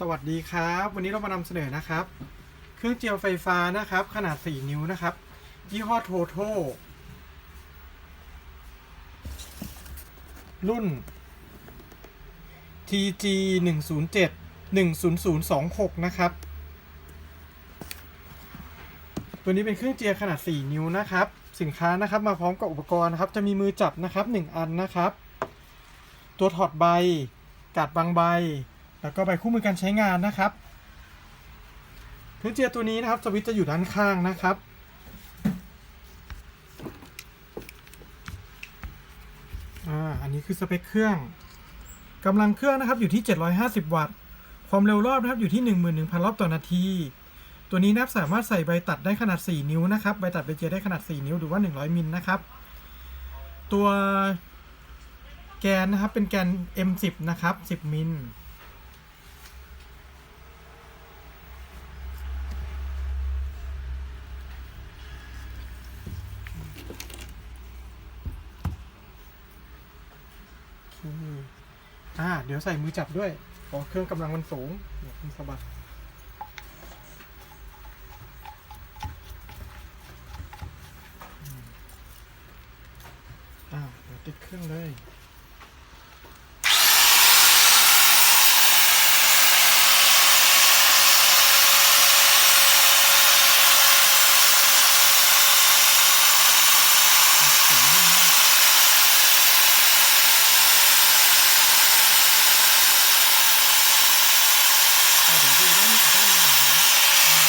สวัสดีครับ วันนี้เรามานำเสนอนะครับ เครื่องเจียวไฟฟ้านะครับ ขนาด 4 นิ้วนะครับ ยี่ห้อโทโทรุ่น TG 107 10026 นะครับ ตัวนี้เป็นเครื่องเจียขนาด 4 นิ้วนะครับ สินค้านะครับมาพร้อมกับอุปกรณ์นะครับ จะมีมือจับนะครับ 1 อันนะครับ ตัวถอดใบ กาดบางใบ แล้วก็ใบคู่มือการใช้งานนะครับเครื่อเจียตัวนี้นะครับสวิตจะอยู่ด้านข้างนะครับอ่าอันนี้คือสเปคเครื่องกำลังเครื่องนะครับอยู่ที่ 750 วัตต์ ความเร็วรอบนะครับอยู่ที่ 11,000 รอบต่อนาที ตัวนี้นะครับสามารถใส่ใบตัดได้ขนาด 4 นิ้วนะครับใบตัดใบเจียได้ขนาด 4 นิ้วหรือว่า 100 มิลนะครับ ตัวแกนนะครับเป็นแกน M10 นะครับ 10 มิล อ่า เดี๋ยวใส่มือจับด้วยเพราะเครื่องกำลังมันสูงเดี๋ยวคุณสะบัดอ่าเดี๋ยวติดเครื่องเลย อะเดี๋ยวดูด้านด้านหลังนะอืม